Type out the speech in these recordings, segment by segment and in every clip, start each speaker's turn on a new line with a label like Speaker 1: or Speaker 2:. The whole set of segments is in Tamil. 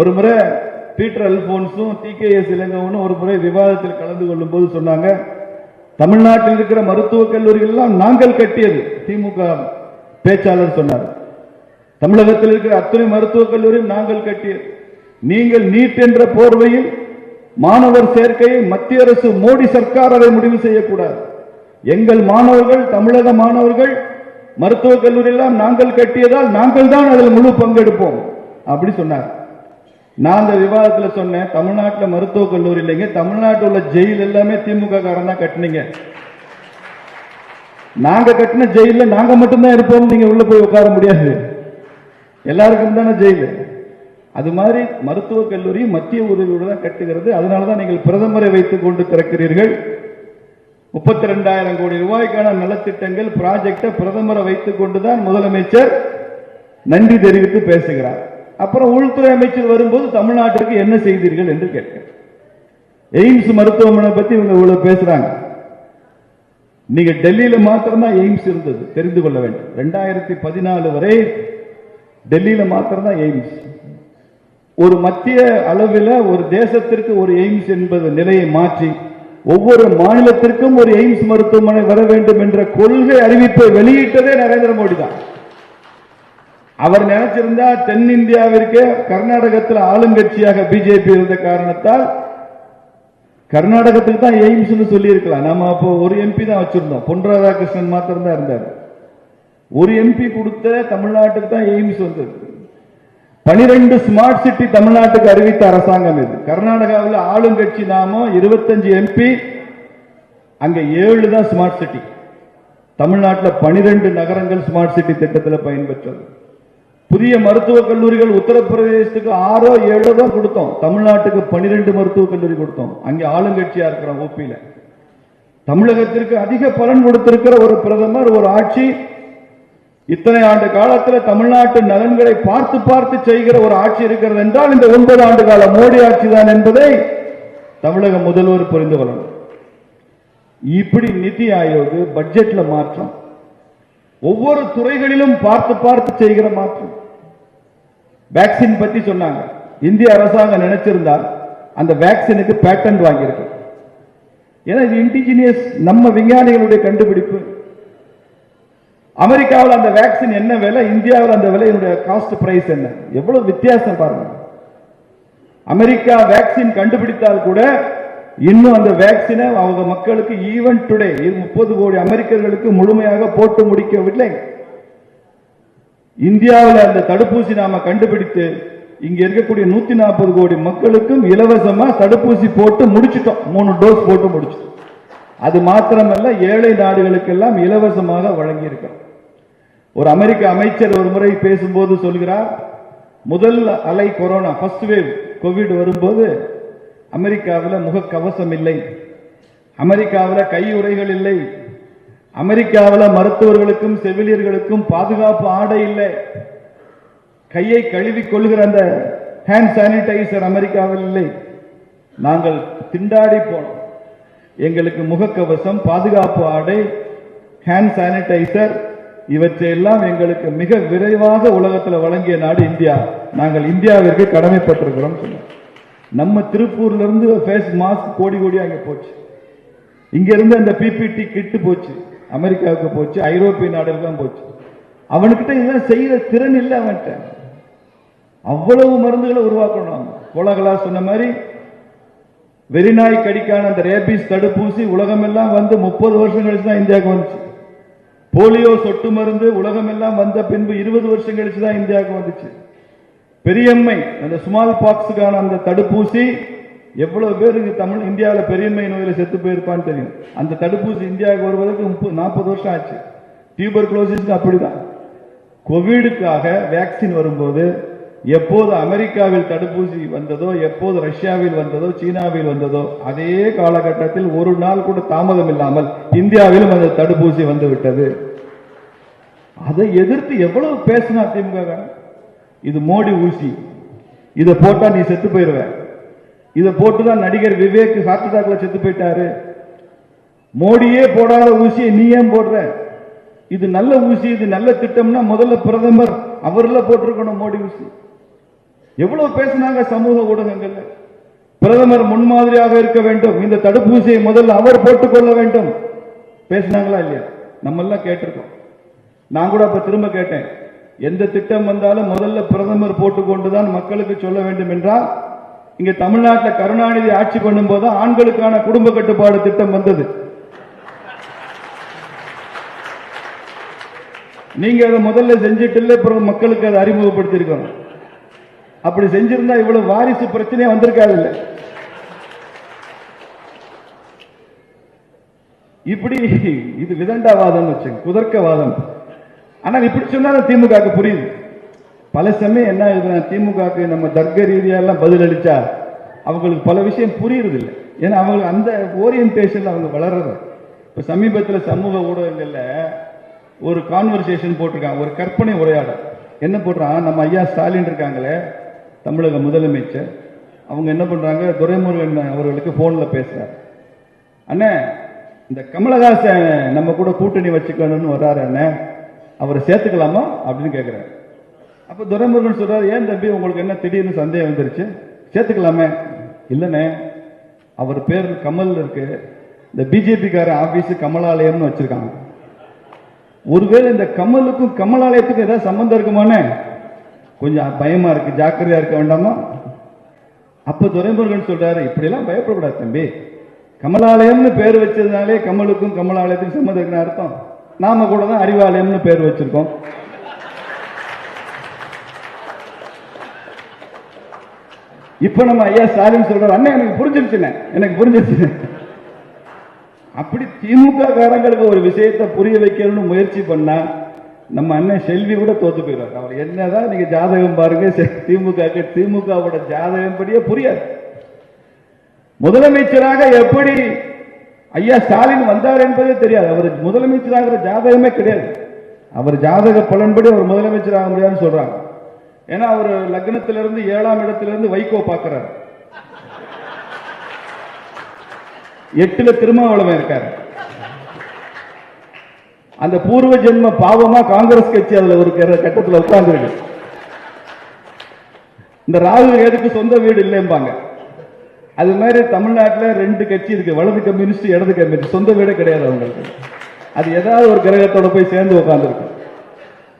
Speaker 1: ஒரு முறை பீட்டர் அல்போன்ஸும் டி கே எஸ் இளங்கவனும் ஒரு முறை விவாதத்தில் கலந்து கொள்ளும் போது சொன்னாங்க தமிழ்நாட்டில் இருக்கிற மருத்துவக் கல்லூரிகள் எல்லாம் நாங்கள் கட்டியது திமுக பேச்சாளர் சொன்னார். தமிழகத்தில் இருக்கிற அத்தனை மருத்துவக் கல்லூரியும் நாங்கள் கட்டியது. நீங்கள் நீட் என்ற போர்வையில் மாணவர் சேர்க்கையை மத்திய அரசு மோடி சர்க்கார் அதை முடிவு செய்யக்கூடாது. எங்கள் மாணவர்கள் தமிழக மாணவர்கள் மருத்துவக் கல்லூரியெல்லாம் நாங்கள் கட்டியதால் நாங்கள் தான் அதில் முழு பங்கெடுப்போம் அப்படி சொன்னார். நான் அந்த விவாதத்துல சொன்னேன் தமிழ்நாட்டுல மருத்துவக் கல்லூரி இல்லைங்க தமிழ்நாட்டில் உள்ள ஜெயில் எல்லாமே திமுக காரன் தான் கட்டினீங்க. நாங்க கட்டின ஜெயில நாங்க மட்டும்தான் இருப்போம் நீங்க உள்ள போய் உட்கார முடியாது. எல்லாருக்கும் தானே ஜெயில். அது மாதிரி மருத்துவக் கல்லூரி மத்திய உதவியோடு தான் கட்டுகிறது. அதனால தான் நீங்கள் பிரதமரை வைத்துக் கொண்டு திறக்கிறீர்கள். முப்பத்தி ரெண்டாயிரம் கோடி ரூபாய்க்கான நலத்திட்டங்கள் ப்ராஜெக்டை பிரதமரை வைத்துக் கொண்டுதான் முதலமைச்சர் நன்றி தெரிவித்து பேசுகிறார். அப்புறம் உள்துறை அமைச்சர் வரும்போது தமிழ்நாட்டிற்கு என்ன செய்தீர்கள் என்று கேட்கிறேன் எய்ம்ஸ் மருத்துவமனை பத்தி இவங்க இவ்வளவு பேசுறாங்க. நீங்க டெல்லியில மாத்திரம்தான் எய்ம்ஸ் இருந்தது தெரிந்து கொள்ள வேண்டும். ரெண்டாயிரத்தி பதினாலு வரை டெல்லியில மாத்திரம்தான் எய்ம்ஸ். ஒரு மத்திய அளவில் ஒரு தேசத்திற்கு ஒரு எய்ம்ஸ் என்பது நிலையை மாற்றி ஒவ்வொரு மாநிலத்திற்கும் ஒரு எய்ம்ஸ் மருத்துவமனை வர வேண்டும் என்ற கொள்கை அறிவிப்பை வெளியிட்டதே நரேந்திர மோடி தான் அவர் நினைச்சிருந்தா தென்னிந்தியாவிற்கு கர்நாடகத்தில் ஆளுங்கட்சியாக பிஜேபி இருந்த காரணத்தால் கர்நாடகத்துக்கு தான் எய்ம்ஸ்னு சொல்லி இருக்கலாம் நம்ம அப்போ ஒரு எம்பி தான் வச்சிருந்தோம். பொன் ராதாகிருஷ்ணன் மாத்திரம் தான் இருந்தார். ஒரு எம்பி கொடுத்த தமிழ்நாட்டுக்கு தான் எய்ம்ஸ் வந்தது. பனிரெண்டு ஸ்மார்ட் சிட்டி தமிழ்நாட்டுக்கு அறிவித்த அரசாங்கம் இது. கர்நாடகாவில் ஆளுங்கட்சி நாம இருபத்தஞ்சு எம்பி அங்க ஏழு தான் ஸ்மார்ட் சிட்டி தமிழ்நாட்டில் பனிரெண்டு நகரங்கள் ஸ்மார்ட் சிட்டி திட்டத்தில் பயன்பெற்றது. புதிய மருத்துவக் கல்லூரிகள் உத்தரப்பிரதேசத்துக்கு ஆறோ ஏழோ தான் கொடுத்தோம். தமிழ்நாட்டுக்கு பனிரெண்டு மருத்துவக் கல்லூரி கொடுத்தோம். அங்கே ஆளுங்கட்சியா இருக்கிறோம் ஓபியில தமிழகத்திற்கு அதிக பலன் கொடுத்திருக்கிற ஒரு பிரதமர் ஒரு ஆட்சி. இத்தனை ஆண்டு காலத்தில் தமிழ்நாட்டு நலன்களை பார்த்து பார்த்து செய்கிற ஒரு ஆட்சி இருக்கிறது என்றால் இந்த ஒன்பது ஆண்டு கால மோடி ஆட்சி தான் என்பதை தமிழக முதல்வர் புரிந்து கொள்ளணும். இப்படி நிதி ஆயோக் பட்ஜெட்ல மாற்றம். ஒவ்வொரு துறைகளிலும் பார்த்து பார்த்து செய்கிற மாற்றம். வேக்சின் பத்தி சொன்னாங்க. இந்திய அரசாங்கம் நினைச்சிருந்தால் அந்த வேக்சினுக்கு பேட்டன்ட் வாங்கியிருக்கு ஏன்னா இது இன்டிஜினியஸ் நம்ம விஞ்ஞானிகளுடைய கண்டுபிடிப்பு. அமெரிக்காவில் அந்த வேக்சின் என்ன விலை இந்தியாவில் அந்த விலையினுடைய காஸ்ட் பிரைஸ் என்ன? எவ்வளவு வித்தியாசம் பாருங்க. அமெரிக்கா வேக்சின் கண்டுபிடித்தால் கூட இன்னும் அந்த வேக்சினை அவங்க மக்களுக்கு ஈவன் டுடே முப்பது கோடி அமெரிக்கர்களுக்கு முழுமையாக போட்டு முடிக்கவில்லை இந்தியாவில் அந்த தடுப்பூசி நாம கண்டுபிடித்து இங்க இருக்கக்கூடிய நூத்தி நாற்பது கோடி மக்களுக்கும் இலவசமா தடுப்பூசி போட்டு முடிச்சிட்டோம். மூணு டோஸ் போட்டு முடிச்சிட்டோம். அது மாத்திரமல்ல ஏழை நாடுகளுக்கெல்லாம் இலவசமாக வழங்கியிருக்கிறோம். ஒரு அமெரிக்க அமைச்சர் ஒரு முறை பேசும்போது சொல்கிறார் முதல் அலை கொரோனா ஃபர்ஸ்ட் வேவ் கோவிட் வரும்போது அமெரிக்காவில் முகக்கவசம் இல்லை அமெரிக்காவில் கையுறைகள் இல்லை. அமெரிக்காவில் மருத்துவர்களுக்கும் செவிலியர்களுக்கும் பாதுகாப்பு ஆடை இல்லை. கையை கழுவி கொள்கிற அந்த ஹேண்ட் சானிடைசர் அமெரிக்காவில் இல்லை. நாங்கள் திண்டாடி போனோம். எங்களுக்கு முகக்கவசம் பாதுகாப்பு ஆடை ஹேண்ட் சானிடைசர் இவற்றையெல்லாம் எங்களுக்கு மிக விரைவாக உலகத்தில் வழங்கிய நாடு இந்தியா. நாங்கள் இந்தியாவிற்கு கடமைப்பட்டிருக்கிறோம் சொன்னோம் நம்ம திருப்பூர்ல இருந்து ஃபேஸ் மாஸ்க் கோடி கோடி அங்கே போச்சு. இங்க இருந்து அந்த பிபிடி கிட்டு போச்சு. அமெரிக்காவுக்கு போச்சு. ஐரோப்பிய நாடுகள்லாம் போச்சு. அவனுக்கிட்ட இதெல்லாம் செய்யற திறன் இல்லை அவன்கிட்ட. அவ்வளவு மருந்துகளை உருவாக்கணும் உலகளா சொன்ன மாதிரி வெறிநாய் கடிக்கான அந்த ரேபிஸ் தடுப்பூசி உலகமெல்லாம் வந்து முப்பது வருஷம் கழிச்சு தான் இந்தியாவுக்கு வந்துச்சு. போலியோ சொட்டு மருந்து உலகமெல்லாம் வந்த பின்பு இருபது வருஷம் கழிச்சு தான் இந்தியாவுக்கு வந்துச்சு. பெரியம்மை அந்த ஸ்மால் பாக்ஸுக்கான அந்த தடுப்பூசி எவ்வளவு பேருக்கு தமிழ் இந்தியாவில் பெரியம்மை நோயில் செத்து போயிருப்பான்னு தெரியும். அந்த தடுப்பூசி இந்தியாவுக்கு வருவதற்கு முப்பது நாற்பது வருஷம் ஆச்சு. டியூபர் குளோசிஸ்க்கு அப்படிதான். கோவிடுக்காக வேக்சின் வரும்போது எப்போது அமெரிக்காவில் தடுப்பூசி வந்ததோ எப்போது ரஷ்யாவில் வந்ததோ சீனாவில் வந்ததோ அதே காலகட்டத்தில் ஒரு நாள் கூட தாமதம் இல்லாமல் இந்தியாவிலும் அந்த தடுப்பூசி வந்து விட்டது. அதை எதிர்த்து எவ்வளவு பேசினா திமுக இது மோடி ஊசி. இதை போட்டா நீ செத்து போயிருவ. இதை போட்டுதான் நடிகர் விவேக் ஹார்ட் அட்டாக்ல செத்து போயிட்டாரு. மோடியே போடாத ஊசியை நீ ஏன் போடுற? இது நல்ல ஊசி இது நல்ல திட்டம்னா முதல்ல பிரதமர் அவர்ல போட்டிருக்கணும் மோடி ஊசி. எவ்வளவு பேசினாங்க சமூக ஊடகங்கள்ல? பிரதமர் முன்மாதிரியாக இருக்க வேண்டும். இந்த தடுப்பூசியை முதல்ல அவர் போட்டுக் கொள்ள வேண்டும். பேசினாங்களா இல்லையா? நம்ம எல்லாம் கேட்டிருக்கோம். நான் கூட அப்ப திரும்ப கேட்டேன். எந்த திட்டம் வந்தாலும் முதல்ல பிரதமர் போட்டுக்கொண்டுதான் மக்களுக்கு சொல்ல வேண்டும் என்றால் இங்க தமிழ்நாட்டில் கருணாநிதி ஆட்சி பண்ணும்போது ஆண்களுக்கான குடும்ப கட்டுப்பாடு திட்டம் வந்தது. நீங்க அதை முதல்ல செஞ்சுட்டு இல்ல பிறகு மக்களுக்கு அதை அறிமுகப்படுத்தியிருக்கணும். அப்படி செஞ்சிருந்தா இவ்வளவு வாரிசு பிரச்சனையே வந்திருக்காது இல்லை இப்படி இது விதண்டாவாதம் வச்சுங்க குதர்க்கவாதம். ஆனால் இப்படி சொன்னாலும் திமுகவுக்கு புரியுது. பல சமயம் என்ன ஆகுதுன்னா திமுகவுக்கு நம்ம தர்க்க ரீதியாலாம் பதிலளிச்சா பதில் அவங்களுக்கு பல விஷயம் புரியுறது இல்லை ஏன்னா அவங்க அந்த ஓரியன்டேஷன்ல அவங்க வளர்றது. இப்போ சமீபத்தில் சமூக ஊடகங்கள்ல ஒரு கான்வர்சேஷன் போட்டிருக்காங்க ஒரு கற்பனை உரையாடல். என்ன போடுறான்? நம்ம ஐயா ஸ்டாலின் இருக்காங்களே தமிழக முதலமைச்சர். அவங்க என்ன பண்ணுறாங்க துரைமுருகன் அவர்களுக்கு ஃபோனில் பேசுகிறார் அண்ணே இந்த கமலஹாசன் நம்ம கூட கூட்டணி வச்சுக்கணும்னு வர்றாரு அண்ணே. அவரை சேர்த்துக்கலாமா? அப்படின்னு கேட்குறாரு அப்போ துரைமுருகன் சொல்கிறார் ஏன் தம்பி உங்களுக்கு என்ன திடீர்னு சந்தேகம் வந்துருச்சு? சேர்த்துக்கலாமே. இல்லைண்ணே அவர் பேர் கமல் இருக்கு. இந்த பிஜேபிக்கார ஆஃபீஸு கமலாலயம்னு வச்சுருக்காங்க. ஒருவேளை இந்த கமலுக்கும் கமலாலயத்துக்கும் ஏதாவது சம்மந்தம் இருக்குமானே? கொஞ்சம் பயமாக இருக்குது ஜாக்கிரதையாக இருக்க வேண்டாமா? அப்போ துரைமுருகன் சொல்கிறாரு இப்படிலாம் பயப்படக்கூடாது தம்பி. கமலாலயம்னு பேர் வச்சதுனாலே கமலுக்கும் கமலாலயத்துக்கும் சம்மந்தம் இருக்குன்னு அர்த்தம். நாம கூட தான் அறிவாலயம்னு பேர் வச்சிருக்கோம். இப்ப நம்ம ஐயா ஸ்டாலின் சொல்ற அண்ணன் எனக்கு புரிஞ்சிருச்சுண்ணே எனக்கு புரிஞ்சிருச்சு அப்படி திமுக காரங்களுக்கு ஒரு விஷயத்தை புரிய வைக்கணும்னு முயற்சி பண்ணா நம்ம அண்ணன் செல்வி கூட தோத்து போயிடுவார். அவர் என்னதான் நீங்க ஜாதகம் பாருங்க திமுக திமுகவோட ஜாதகம் படியே புரியாது. முதலமைச்சராக எப்படி ஐயா ஸ்டாலின் வந்தார் என்பதே தெரியாது. அவர் முதலமைச்சராகிற ஜாதகமே கிடையாது. அவர் ஜாதக பலன்படி அவர் முதலமைச்சர் ஆக முடியாதுன்னு சொல்றாங்க. ஏன்னா அவர் லக்னத்திலிருந்து ஏழாம் இடத்திலிருந்து வைகோ பார்க்கிறார். எட்டுல திருமாவளவன் இருக்காரு. அந்த பூர்வ ஜென்ம பாவமா காங்கிரஸ் கட்சி அதுல ஒரு கட்டத்தில் கட்டத்துல உட்கார்ந்துருக்கு. இந்த ராகுல் கேதுக்கு சொந்த வீடு இல்லைம்பாங்க. அது மாதிரி தமிழ்நாட்டில் ரெண்டு கட்சி இருக்கு. வலது கம்யூனிஸ்ட் இடது கம்யூனிஸ்ட். சொந்த வீடே கிடையாது அவங்களுக்கு. அது ஏதாவது ஒரு கிரகத்தோட போய் சேர்ந்து உட்காந்துருக்கு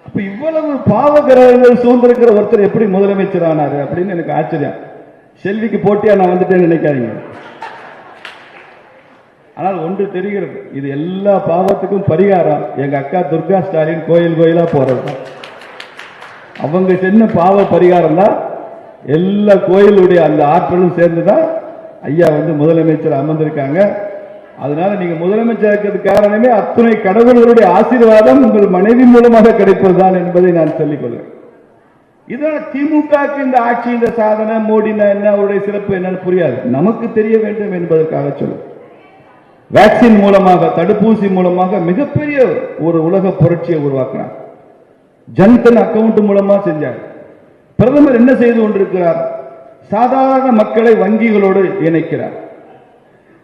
Speaker 1: அப்ப இவ்வளவு பாவ கிரகங்கள் சூழ்ந்திருக்கிற ஒருத்தர் எப்படி முதலமைச்சர் ஆனாரு அப்படின்னு எனக்கு ஆச்சரியம். செல்விக்கு போட்டியா நான் வந்துட்டேன்னு நினைக்காதீங்க. ஆனால் ஒன்று தெரிகிறது. இது எல்லா பாவத்துக்கும் பரிகாரம் எங்க அக்கா துர்கா ஸ்டாலின் கோயில் கோயிலா போறது. அவங்க சென்ன பாவ பரிகாரம் தான் எல்லா கோயிலுடைய அந்த ஆற்றலும் சேர்ந்துதான் ஐயா வந்து முதலமைச்சர் அமர்ந்திருக்காங்க. அதனால நீங்க முதலமைச்சர் இருக்கிறது காரணமே அத்துணை கடவுள்களுடைய ஆசீர்வாதம் உங்கள் மனைவி மூலமாக கிடைப்பது தான் என்பதை நான் சொல்லிக் கொள்கிறேன். இதனால திமுகவுக்கு இந்த ஆட்சி இந்த சாதனை மோடினா என்ன அவருடைய சிறப்பு என்னன்னு புரியாது. நமக்கு தெரிய வேண்டும் என்பதற்காக சொல்லும் வேக்சின் மூலமாக தடுப்பூசி மூலமாக மிகப்பெரிய ஒரு உலக புரட்சியை உருவாக்கினார் ஜன்தன் அக்கவுண்ட் மூலமா செஞ்சார் பிரதமர் என்ன செய்து கொண்டிருக்கிறார்? சாதாரண மக்களை வங்கிகளோடு இணைக்கிறார்.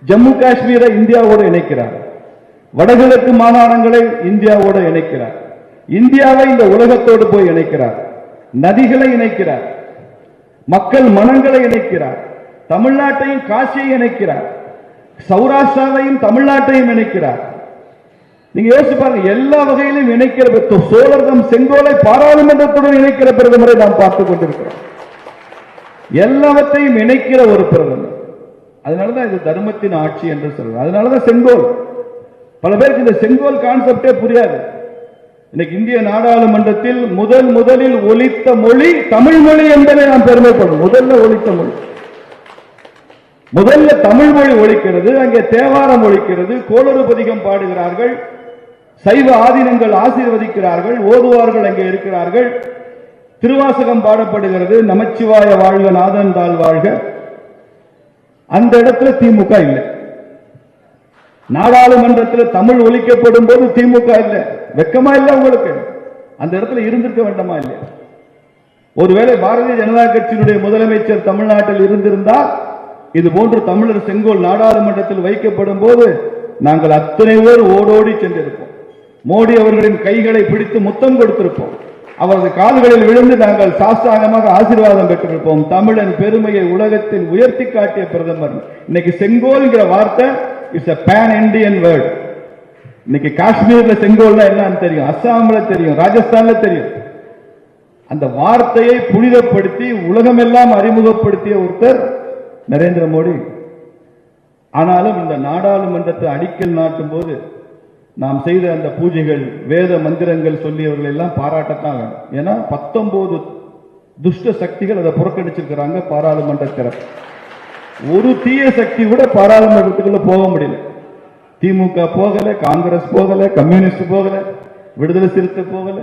Speaker 1: ஜம்மு காஷ்மீரை இந்தியாவோடு இணைக்கிறார். வடகிழக்கு மாகாணங்களை இந்தியாவோடு இணைக்கிறார். இந்தியாவை இந்த உலகத்தோடு போய் இணைக்கிறார். நதிகளை இணைக்கிறார். மக்கள் மனங்களை இணைக்கிறார். தமிழ்நாட்டையும் காசியை இணைக்கிறார். சௌராஷ்டிராவையும் தமிழ்நாட்டையும் இணைக்கிறார். நீங்க யோசிச்சு பாருங்க எல்லா வகையிலும் இணைக்கிற சோழர்தம் செங்கோலை பாராளுமன்றத்துடன் இணைக்கிற பிரதமரை நாம் பார்த்துக் கொண்டிருக்கிறோம். எல்லாவற்றையும் இணைக்கிற ஒரு பிரதமர் அதனாலதான் இது தர்மத்தின் ஆட்சி என்று சொல்றோம் அதனாலதான் செங்கோல். பல பேருக்கு இந்த செங்கோல் கான்செப்டே புரியாது. இன்னைக்கு இந்திய நாடாளுமன்றத்தில் முதல் முதலில் ஒலித்த மொழி தமிழ் மொழி என்பதை நாம் பெருமைப்படும் முதல்ல ஒலித்த மொழி. முதல்ல தமிழ் மொழி ஒழிக்கிறது அங்கே தேவாரம் ஒழிக்கிறது கோளறு பதிகம் பாடுகிறார்கள் சைவ ஆதீனங்கள் ஆசீர்வதிக்கிறார்கள் ஓதுவார்கள் அங்கே இருக்கிறார்கள். திருவாசகம் பாடப்படுகிறது நமச்சிவாய வாழ்க நாதன் தாழ் வாழ்க. அந்த இடத்துல திமுக இல்லை. நாடாளுமன்றத்தில் தமிழ் ஒழிக்கப்படும் போது திமுக இல்லை. வெக்கமா இல்லை உங்களுக்கு? அந்த இடத்துல இருந்திருக்க வேண்டாமா இல்லையா? ஒருவேளை பாரதிய ஜனதா கட்சியினுடைய முதலமைச்சர் தமிழ்நாட்டில் இருந்திருந்தால் இது போன்று தமிழர் செங்கோல் நாடாளுமன்றத்தில் வைக்கப்படும் போது நாங்கள் அத்தனை பேர் ஓடோடி சென்றிருப்போம். மோடி அவர்களின் கைகளை பிடித்து முத்தம் கொடுத்திருப்போம். அவரது கால்களில் விழுந்து நாங்கள் சாஸ்தாகமாக ஆசீர்வாதம் பெற்றிருப்போம். தமிழன் பெருமையை உலகத்தில் உயர்த்தி காட்டிய பிரதமர். இன்னைக்கு செங்கோல்ங்கிற வார்த்தை it's a pan Indian world இன்னைக்கு காஷ்மீர்ல செங்கோல்னா என்னன்னு தெரியும். அஸ்ஸாம்ல தெரியும். ராஜஸ்தான்ல தெரியும். அந்த வார்த்தையை புனிதப்படுத்தி உலகமெல்லாம் அறிமுகப்படுத்திய ஒருத்தர் நரேந்திர மோடி. ஆனாலும் இந்த நாடாளுமன்றத்தை அடிக்கல் நாட்டும் போது நாம் செய்த அந்த பூஜைகள் வேத மந்திரங்கள் சொல்லியவர்கள் எல்லாம் பாராட்டத்தான் வேணும் ஏன்னா பத்தொன்பது துஷ்ட சக்திகள் அதை புறக்கணிச்சிருக்கிறாங்க பாராளுமன்றத்தில் ஒரு தீய சக்தி கூட பாராளுமன்றத்துக்குள்ள போக முடியல. திமுக போகல காங்கிரஸ் போகல கம்யூனிஸ்ட் போகல விடுதலை சிறுத்தை போகல.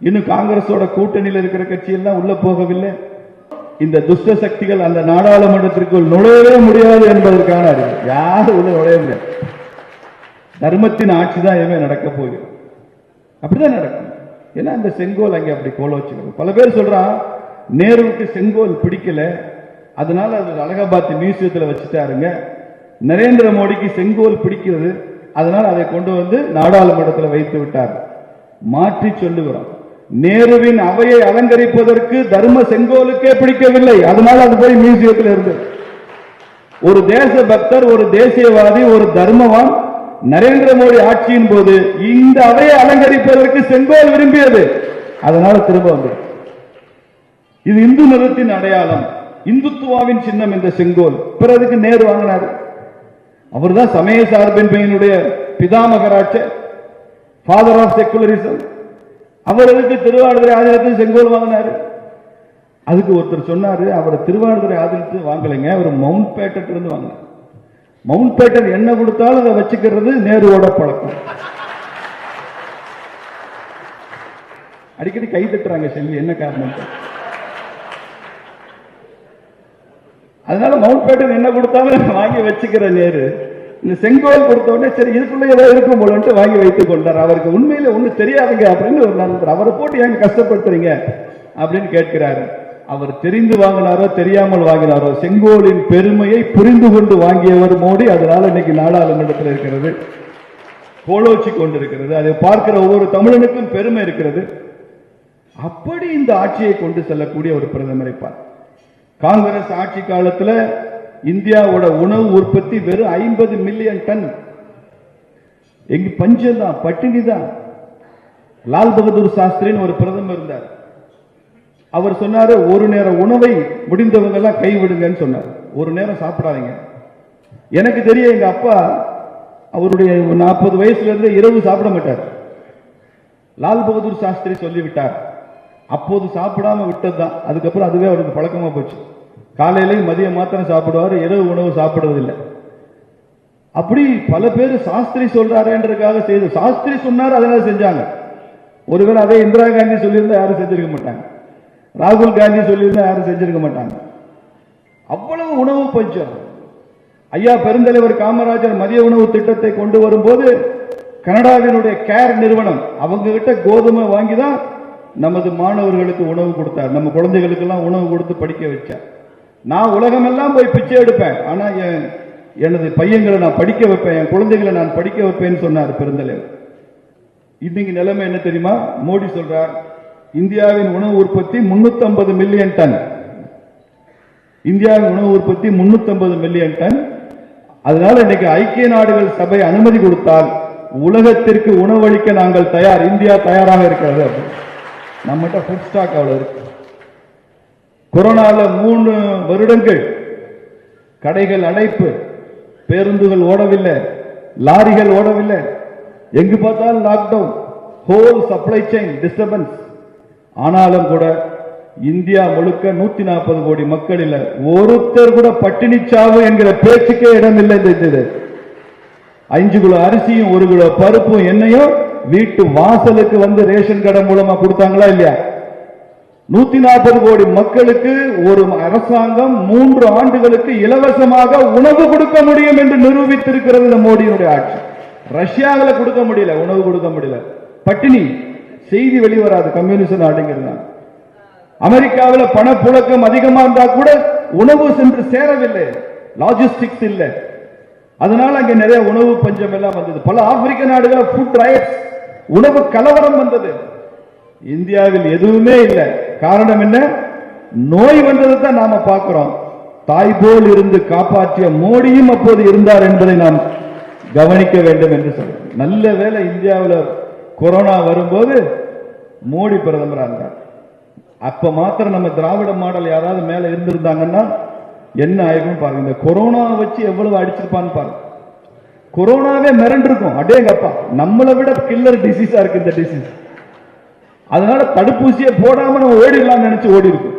Speaker 1: இன்னும் காங்கிரஸோட கூட்டணியில் இருக்கிற கட்சி எல்லாம் உள்ள போகவில்லை. இந்த துஷ்ட சக்திகள் அந்த நாடாளுமன்றத்திற்குள் நுழையவே முடியாது என்பதற்கான அறிவு. யாரும் உள்ள நுழைய முடியாது தர்மத்தின் ஆட்சி தான் இனிமே நடக்க போகுது. அப்படிதான் நடக்கும். ஏன்னா அந்த செங்கோல் அங்கே அப்படி கோல வச்சுக்கணும் பல பேர் சொல்றான் நேருவுக்கு செங்கோல் பிடிக்கல. அதனால அது அலகாபாத் மியூசியத்தில் வச்சுட்டாருங்க. நரேந்திர மோடிக்கு செங்கோல் பிடிக்கிறது. அதனால் அதை கொண்டு வந்து நாடாளுமன்றத்தில் வைத்து விட்டார். மாற்றி சொல்லுகிறோம். நேருவின் அவையை அலங்கரிப்பதற்கு தர்ம செங்கோலுக்கே பிடிக்கவில்லை. அதனால அது போய் மியூசியத்தில் இருந்தது. ஒரு தேச பக்தர் ஒரு தேசியவாதி ஒரு தர்மவான் நரேந்திர மோடி ஆட்சியின் போது இந்த அவையை அலங்கரிப்பதற்கு செங்கோல் விரும்பியது. அதனால திரும்ப வந்தது இது இந்து மதத்தின் அடையாளம். இந்துத்துவாவின் சின்னம் இந்த செங்கோல். பிறருக்கு நேரு வாங்கினார். அவர்தான் சமய சார்பின்மையினுடைய பிதாமகராட்ச ஃபாதர் ஆஃப் செக்குலரிசம் அவர் எதுக்கு திருவாடுதுறை ஆதீனத்தில் செங்கோல் வாங்கினாரு. அதுக்கு ஒருத்தர் சொன்னாரு அவரை திருவாடுதுறை ஆதீனத்து வாங்கலைங்க அவர் மவுண்ட் பேட்டட் இருந்து வாங்கினார். மவுண்ட் பேட்டன் என்ன கொடுத்தாலும் அதை வச்சுக்கிறது நேருவோட பழக்கம். அடிக்கடி கை தட்டுறாங்க செல்வி என்ன காரணம்? அதனால மவுண்ட் பேட்டன் என்ன கொடுத்தாலும் வாங்கி வச்சுக்கிற நேரு. இந்த செங்கோல் கொடுத்த உடனே சரி இதுக்குள்ள ஏதோ இருக்கும் போலன்ட்டு வாங்கி வைத்துக் கொண்டார். அவருக்கு உண்மையில ஒண்ணும் தெரியாதுங்க அப்படின்னு ஒரு நண்பர். அவரை போட்டு ஏங்க கஷ்டப்படுத்துறீங்க அப்படின்னு கேட்கிறாரு. அவர் தெரிந்து வாங்கினாரோ தெரியாமல் வாங்கினாரோ செங்கோலின் பெருமையை புரிந்து கொண்டு வாங்கியவர் மோடி. அதனால இன்னைக்கு நாடாளுமன்றத்தில் இருக்கிறது கோலோச்சி கொண்டிருக்கிறது. அதை பார்க்கிற ஒவ்வொரு தமிழனுக்கும் பெருமை இருக்கிறது. அப்படி இந்த ஆட்சியை கொண்டு செல்லக்கூடிய ஒரு பிரதமரை பார். காங்கிரஸ் ஆட்சி காலத்தில் இந்தியாவோட உணவு உற்பத்தி வெறும் ஐம்பது மில்லியன் டன். எங்க பஞ்சம் தான் பட்டினி தான். லால் பகதூர் சாஸ்திரின்னு ஒரு பிரதமர் இருந்தார். அவர் சொன்னாரு ஒரு நேர உணவை முடிந்தவங்க எல்லாம் கைவிடுங்கன்னு சொன்னார். ஒரு நேரம் சாப்பிடாதீங்க. எனக்கு தெரிய எங்க அப்பா அவருடைய நாற்பது வயசுல இருந்து இரவு சாப்பிட மாட்டார். லால் பகதூர் சாஸ்திரி சொல்லிவிட்டார் அப்போது சாப்பிடாம விட்டது தான் அதுக்கப்புறம் அதுவே அவருக்கு பழக்கமா போச்சு. காலையிலையும் மதியம் மாத்திரம் சாப்பிடுவார் இரவு உணவு சாப்பிடுவதில்லை. அப்படி பல பேர் சாஸ்திரி சொல்றாருன்றதுக்காக செய்து சாஸ்திரி சொன்னார் அதனால செஞ்சாங்க. ஒருவேளை அதே இந்திரா காந்தி சொல்லியிருந்தா யாரும் செஞ்சிருக்க மாட்டாங்க. ராகுல் காந்தி சொல்லியிருந்தா யாரும் செஞ்சிருக்க மாட்டாங்க. அவ்வளவு உணவு பஞ்சம். ஐயா பெருந்தலைவர் காமராஜர் மதிய உணவு திட்டத்தை கொண்டு வரும்போது கனடாவினுடைய கேர் நிறுவனம் அவங்க கிட்ட கோதுமை வாங்கி தான் நமது மாணவர்களுக்கு உணவு கொடுத்தார். நம்ம குழந்தைகளுக்கெல்லாம் உணவு கொடுத்து படிக்க வச்சார். நான் உலகமெல்லாம் போய் பிச்சை எடுப்பேன். ஆனால் என் எனது பையங்களை நான் படிக்க வைப்பேன். என் குழந்தைகளை நான் படிக்க வைப்பேன்னு சொன்னார் பெருந்தலைவர். இன்னைக்கு நிலைமை என்ன தெரியுமா? மோடி சொல்றார் இந்தியாவின் உணவு உற்பத்தி 350 மில்லியன் டன். இந்தியாவின் உணவு உற்பத்தி 350 மில்லியன் டன். அதனால இன்னைக்கு ஐக்கிய நாடுகள் சபை அனுமதி கொடுத்தால் உலகத்திற்கு உணவளிக்க நாங்கள் தயார் இந்தியா தயாராக இருக்கிறது நம்மகிட்ட ஃபுட் ஸ்டாக் அவ்வளவு இருக்கு. கொரோனால மூணு வருடங்கள் கடைகள் அடைப்பு பேருந்துகள் ஓடவில்லை லாரிகள் ஓடவில்லை. எங்கு பார்த்தாலும் lockdown whole supply chain disturbance ஆனாலும் கூட இந்தியா முழுக்க நூத்தி நாற்பது கோடி மக்கள் இல்ல. ஒருத்தர் கூட பட்டினி சாவு என்கிற பேச்சுக்கே இடமில்லை இந்த இது. அஞ்சு கிலோ அரிசியும் ஒரு கிலோ பருப்பும் எண்ணெயும் வீட்டு வாசலுக்கு வந்து ரேஷன் கடை மூலமா கொடுத்தாங்களா இல்லையா? நூத்தி நாற்பது கோடி மக்களுக்கு ஒரு அரசாங்கம் மூன்று ஆண்டுகளுக்கு இலவசமாக உணவு கொடுக்க முடியும் என்று நிரூபித்திருக்கிறது இந்த மோடியினுடைய ஆட்சி. ரஷ்யாவில் கொடுக்க முடியல உணவு கொடுக்க முடியல. பட்டினி செய்தி வெளிவராது கம்யூனிஸ்ட் நாடுங்கிறது அமெரிக்காவில் பணப்புழக்கம் அதிகமா இருந்தா கூட உணவு சென்று சேரவில்லை. லாஜிஸ்டிக்ஸ் இல்லை. அதனால அங்க நிறைய உணவு பஞ்சம் எல்லாம் வந்தது. பல ஆப்பிரிக்க நாடுகளில் ஃபுட் ரைட்ஸ் உணவு கலவரம் வந்தது. இந்தியாவில் எதுவுமே இல்லை. காரணம் என்ன? நோய் வந்ததை தான் நாம பார்க்கிறோம். தாய் போல் இருந்து காப்பாற்றிய மோடியும் அப்போது இருந்தார் என்பதை நாம் கவனிக்க வேண்டும் என்று சொல்றேன் நல்ல வேளை இந்தியாவில் கொரோனா வரும்போது மோடி பிரதமராக. இருந்தார் அப்ப மாத்திரம் நம்ம திராவிட மாடல் யாராவது மேல இருந்திருந்தாங்கன்னா என்ன ஆயிருக்கும் பாருங்க. இந்த கொரோனா வச்சு எவ்வளவு அடிச்சிருப்பான்னு பாருங்க. கொரோனாவே மிரண்டிருக்கும். அடேங்கப்பா நம்மளை விட கில்லர் டிசீஸா இருக்கு இந்த டிசீஸ் அதனால தடுப்பூசியை போடாம நம்ம ஓடிடலாம்னு நினைச்சு ஓடி இருக்கும்